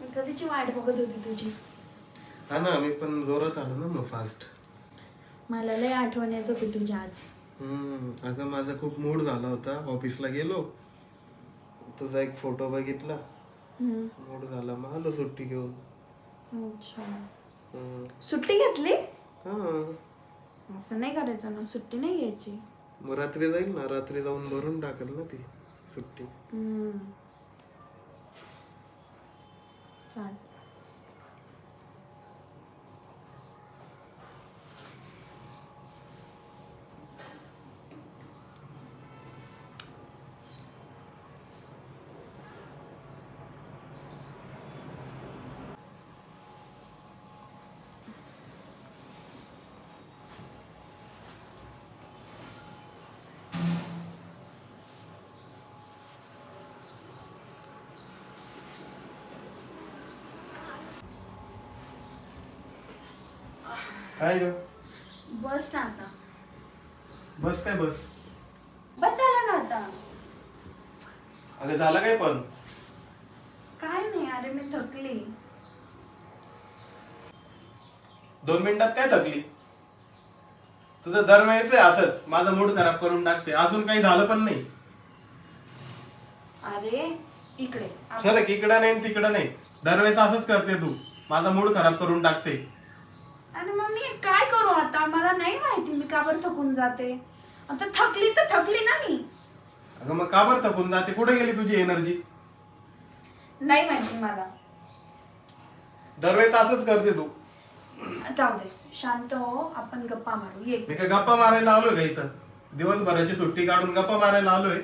मी कधीची वाट बघत होती तुझी? हा ना मी पण जोरात आलो ना मग फास्ट मला लय आठवण येत होती तुझ्या आज. हम्म अगं माझा खूप मूड झाला होता. ऑफिसला गेलो. तुझा एक फोटो बघितला. हम्म. मूड झाला. मग आलो सुट्टी घेऊन. अच्छा. हम्म. सुट्टी घेतली? हा. असं नाही करायचं ना सुट्टी नाही घ्यायची. मग रात्री जाईल ना रात्री जाऊन भरून टाकेल ना ती सुट्टी. हम्म. चालेल काय ग? बस ना आता. बस काय बस? बस झाला ना आता. अगं झालं काय पण? काय नाही अरे मी थकली. दोन मिनिटात काय थकली? तुझं दरवेळेच आहे असंच. माझा मूड खराब करून टाकते. अजून काही झालं पण नाही. अरे इकडे. आप- चल इकडं नाही तिकडं नाही. दरवेळेस असंच करते तू. माझा मूड खराब करून टाकते. अरे मग मी काय करू आता? मला नाही माहिती मी का बरं थकून जाते? आता थकली तर थकली ना मी. अगं मग का बरं थकून जाते? कुठे गेली तुझी एनर्जी नाही माहिती मला. दरवेळेस असंच करते तू. जाऊ दे शांत हो आपण गप्पा मारू. ये. मी काय गप्पा मारायला आलोय का इथं? दिवसभराची सुट्टी काढून गप्पा मारायला आलोय.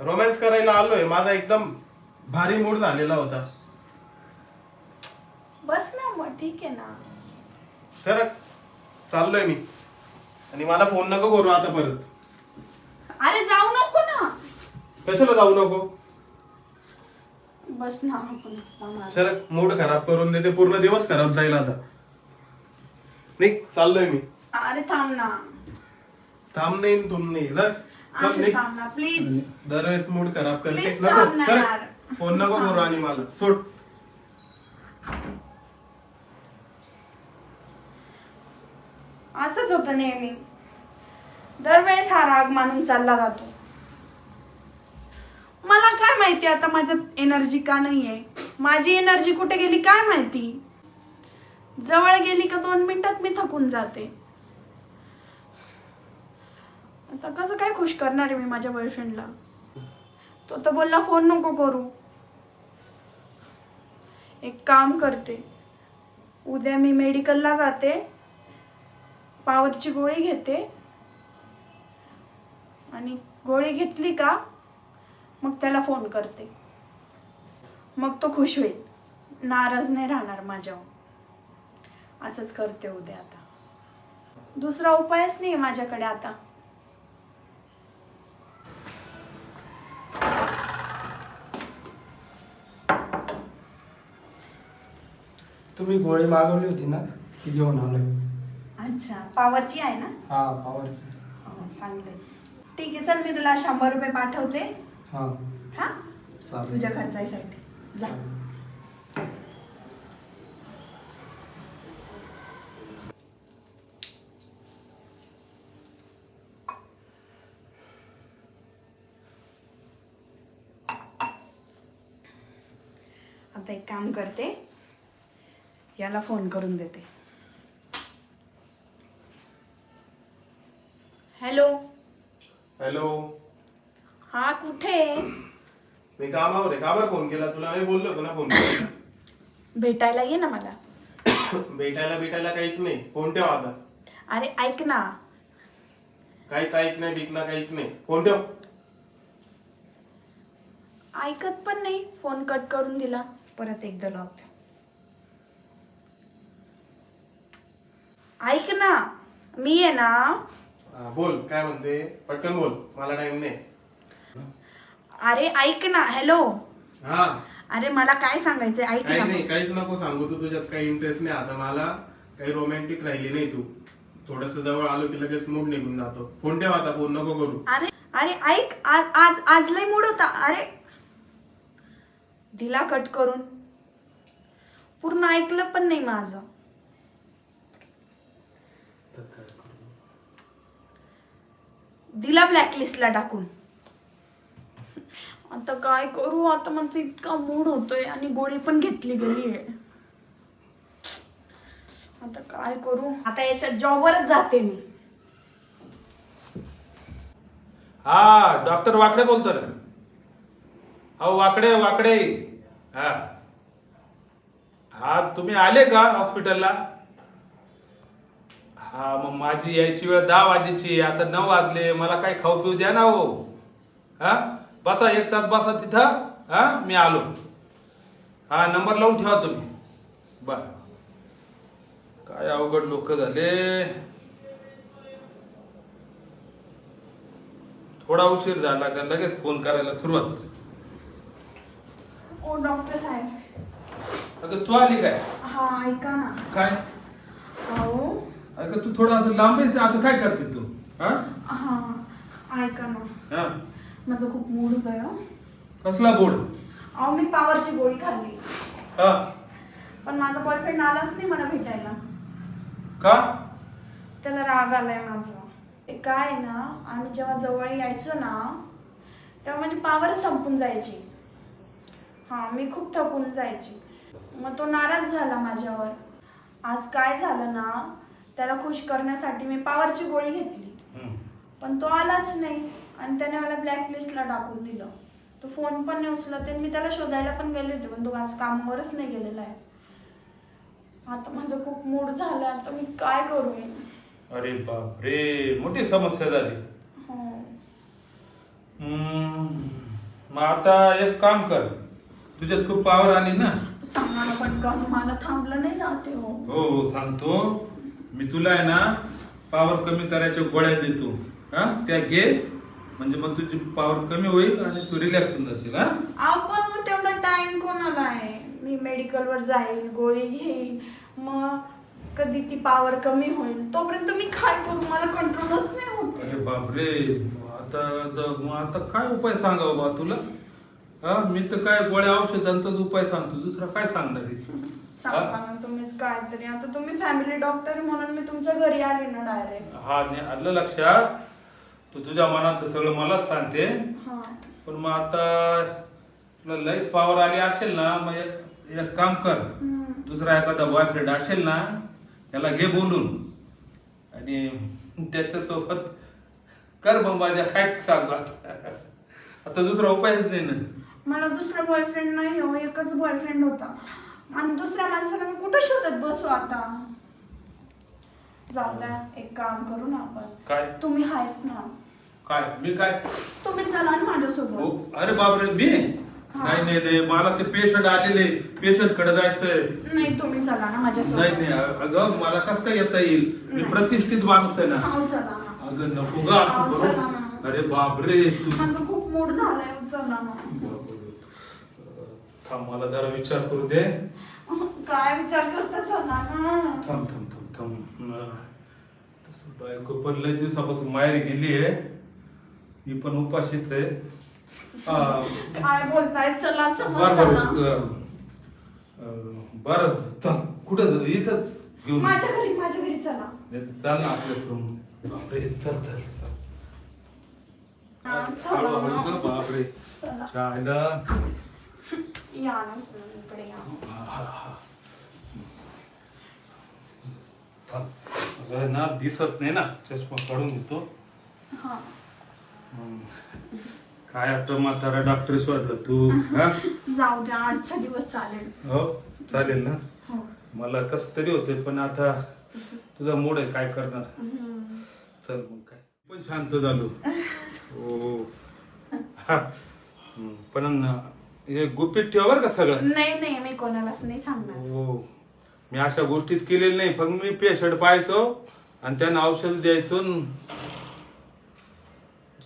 रोमॅन्स करायला आलोय. माझा एकदम भारी मूड झालेला होता. मग ठीक आहे ना. तर चाललोय मी. आणि मला फोन नको करू आता परत. अरे जाऊ नको ना. कशाला जाऊ नको? बस ना आपण गप्पा मारू सर मूड खराब करून देते. पूर्ण दिवस खराब जाईल आता. निघ चाललोय मी. अरे थांब ना. थांब नाही न तुम नाही. जर चल अरे निघ. थांब ना प्लीज दरवेळेस मूड खराब करते. Please नको थांब ना सर यार. फोन नको करू आणि मला. सोड. असंच होतं नेहमी. दरवेळेस हा राग मानून चालला जातो. मला काय माहिती आता माझ्यात एनर्जी का नाहीये? माझी एनर्जी कुठे गेली काय माहिती? जवळ गेली का दोन मिनिटात मी थकून जाते. आता कसं काय खुश करणार आहे मी माझ्या बॉयफ्रेंडला तो तर बोलला फोन नको करू. एक काम करते. उद्या मी मेडिकलला जाते. पावरची गोळी घेते. आणि गोळी घेतली का मग त्याला फोन करते. मग तो खुश होईल. नाराज नाही राहणार माझ्यावर. असंच करते उद्या आता. दुसरा उपायच नाही माझ्याकडे आता. तुम्ही गोळी मागवली होती ना ती घेऊन आलोय? अच्छा पावरची आहे ना? हा पॉवरची हो, चांगलंय ठीक आहे चल मी तुला शंभर रुपये पाठवते. हा. हा? चालेल. तुझ्या खर्चासाठी. जा. आता एक काम करते. याला फोन करून देते. हॅलो. हॅलो. हा कुठे मी कामावर आहे. का बरं फोन केला तुला? मी बोललो होतो ना फोन करायला भेटायला ये ना मला. भेटायला भेटायला काहीच नाही. फोन ठेव आता. अरे ऐक ना. काहीच ऐक नाही. बिक ना काहीच नाही. फोन ठेव. ऐकत पण नाही. फोन कट करून दिला. परत एकदा लावते ऐक ना. मी आहे ना हा, बोल काय म्हणते? पटकन बोल मला टाइम नाही. अरे ऐक ना हॅलो हा. अरे मला काय सांगायचंय? ऐक काही ना नाही काहीच नको सांगू तू तुझ्यात काही इंटरेस्ट नाही. आता मला काही रोमॅन्टिक राहिली नाही तू. थोडस जवळ आलो की लगेच मूड निघून जातो. फोन ठेव आता फोन नको करू. अरे अरे ऐक आज आज आज लय मूड होता. अरे दिला कट करून. पूर्ण ऐकलं पण नाही माझं. दिला ब्लॅकलिस्टला टाकून. आता काय करू? आता माझा इतका मूड होतोय आणि गोळी पण घेतली गेली आहे. आता काय करू? आता याच्या जॉबवरच जाते मी. हा डॉक्टर वाकडे बोलतो ना. अहो वाकडे वाकडे. हा. हा तुम्ही आले का हॉस्पिटलला हा मग माझी यायची वेळ दहा वाजेची. आता नऊ वाजले. मला काही खाऊ पिऊ द्या ना हो. हा? बसा एक तास बसा तिथं. हा? मी आलो. हा नंबर लावून ठेवा तुम्ही. बर. काय अवघड लोक झाले. थोडा उशीर झाला का लगेच फोन करायला सुरुवात ओ डॉक्टर साहेब. अगं तू आली काय? हा ऐका ना. काय? अहो अगं तू थोडा असं लांब आहेस, आता काय करते तू? हा? हा ऐका ना. हा. माझं खूप मूड होतोय हो. कसला बोर्ड अहो मी पावरची गोळी खाल्ली. हा. पण माझा बॉयफ्रेंड आलाच नाही मला भेटायला. का? त्याला राग आलाय माझा. ते काय आहे ना आम्ही जेव्हा जवळ यायचो ना तेव्हा माझी पावर संपून जायची. हा मी खूप थकून जायची. मग तो नाराज झाला माझ्यावर. आज काय झालं ना त्याला खुश करण्यासाठी मी पावरची गोळी घेतली. पण तो आलाच नाही. आणि त्याने मला ब्लॅकलिस्टला टाकून दिलं. तो फोन पण नाही उचलत मी त्याला शोधायला पण गेले होते पण तो आज कामावरच नाही गेलेला आहे. आता माझं खूप मूड झालं आता मी काय करू? अरे बाप रे मोठी समस्या झाली. हो. मग आता एक काम कर. तुझ्यात खूप पावर आली ना. सांगा पण का मला थांबलं नाही जाते हो. हो सांगतो. मी तुला आहे ना पावर कमी करायच्या गोळ्या देतो. हा? त्या घे. म्हणजे मग तुझी पावर कमी होईल आणि तू रिलॅक्स होऊन जाशील हा? आपण मग तेवढा टाइम कोणाला आहे? मी मेडिकल वर जाईल गोळी घेईल. मग कधी ती पावर कमी होईल? तोपर्यंत मी काय करू मला कंट्रोलच नाही होत. अरे बापरे. आता द- मग आता काय उपाय सांगावा बा तुला? हा? मी तर काय गोळ्या औषधांचाच उपाय सांगतो. दुसरा काय सांगणार आहे? सांगा ना तुम्हीच काय तरी. आता तुम्ही फॅमिली डॉक्टर म्हणून मी तुमच्या घरी आली ना डायरेक्ट हा नाही आलं लक्षात. तू तुझ्या मनातलं सगळं मलाच सांगते. हा. पण मग आता तुला लईच पावर आली असेल ना मग एक एक काम कर. हम्म. दुसरा एखादा बॉयफ्रेंड असेल ना त्याला घे बोलून. आणि त्याच्यासोबत कर माझ्या काय सांगू. आता आता दुसरा उपायच नाही ना. मला दुसरा बॉयफ्रेंड नाही हो एकच बॉयफ्रेंड होता. आणि दुसऱ्या माणसाला मी कुठं शोधत बसू आता? जाऊ द्या एक काम करू ना आपण. काय? तुम्ही आहेच ना. काय? मी काय? तुम्ही चला ना हो, माझ्यासोबत अरे बापरे मी? हा. नाही नाही नाही. मला ते पेशंट आलेले. पेशंटकडे जायचंय. नाही तुम्ही चला ना नाही माझ्यासोबत. नाही अगं मला कसं काय येता येईल? मी नाही. प्रतिष्ठित माणूस आहे ना. हो, चला ना. अगं नको ग असं करू. ना. अरे बापरे तू माझं खूप मूड झालाय चला ना. थांब मला जरा विचार करू दे. काय विचार करता चला ना? थांब थांब थांब थांब. तसं बायको पण लय दिवसापासून माहेर गेली आहे. मी पण उपाशीच आहे. अं, काय बोलताय? चला चला बर चला. बर बर चल कुठं? इथंच घेऊन माझ्या घरी माझ्या घरी चला. चाल ना आपल्या रूम. बापरे चल चल हा, ना. बापरे. चला. शाळेला या ना इकडे या. थांब. अगं ना दिसत नाही ना. चष्मा काढून घेतो. हा. काय आता म्हातारा डॉक्टर शोधलं तू हा? जाऊ द्या आजचा दिवस चालेल. हो चालेल ना? हो. मला कस तरी होते पण आता तुझा मूड आहे काय करणार. चल मग काय. पण शांत झालो. हो. हा. पण हे गुपित ठेव बरं का सगळं? नाही नाही मी कोणालाच नाही सांगणार. हो. मी अशा गोष्टीच केलेल्या नाही. फक्त मी पेशंट पाहायचो आणि त्यांना औषध द्यायचो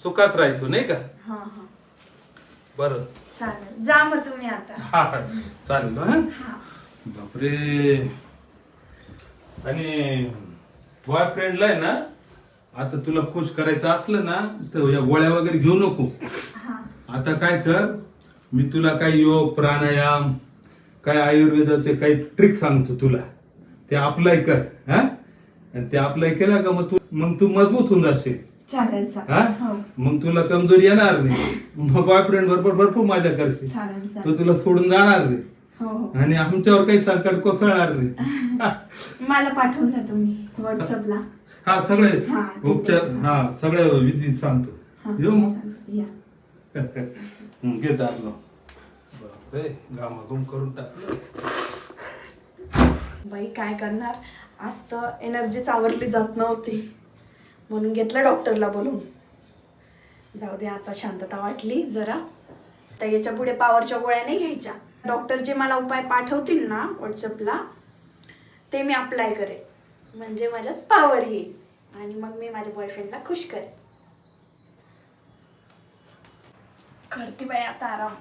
सुखात राहायचो नाही का? हा हा. बरं. चालेल. जा मग तुम्ही आता. हा हा. चालेल हा? हा. बापरे. आणि बॉयफ्रेंडला आहे ना आता तुला खुश करायचं असलं ना तर या गोळ्या वगैरे घेऊ नको. हा. आता काय कर मी तुला काही योग प्राणायाम काय आयुर्वेदाचे काही ट्रिक सांगतो तुला. ते अप्लाय कर हा? आणि ते अप्लाय केला का मग तू मग तू मजबूत होऊन जाशील. चालेल हा चालेल. हो? मग तुला कमजोरी येणार नाही. मग बॉयफ्रेंड बरोबर भरपूर मजा करशील. चालेल तो चालेल तुला सोडून जाणार नाही. हो हो. आणि आमच्यावर काही संकट कोसळणार नाही. मला पाठवून द्या तुम्ही व्हॉट्सअपला हा सगळे. हा, ठीक आहे. उपचार हा सगळे विधी सांगतो. हा, येऊ मग. चालेल. या. घे दाबलो बापरे घामाघूम करून टाकलं. बाई काय करणार? आज तर एनर्जी चावरली जात नव्हती. म्हणून घेतलं डॉक्टरला बोलून. जाऊ दे आता शांतता वाटली जरा. तर याच्यापुढे पावरच्या गोळ्या नाही घ्यायच्या. डॉक्टर जे मला उपाय पाठवतील ना व्हॉट्सअपला ते मी अप्लाय करेन. म्हणजे माझ्यात पावर येईल. आणि मग मी माझ्या बॉयफ्रेंडला खुश करेन. करते बाई आता आराम.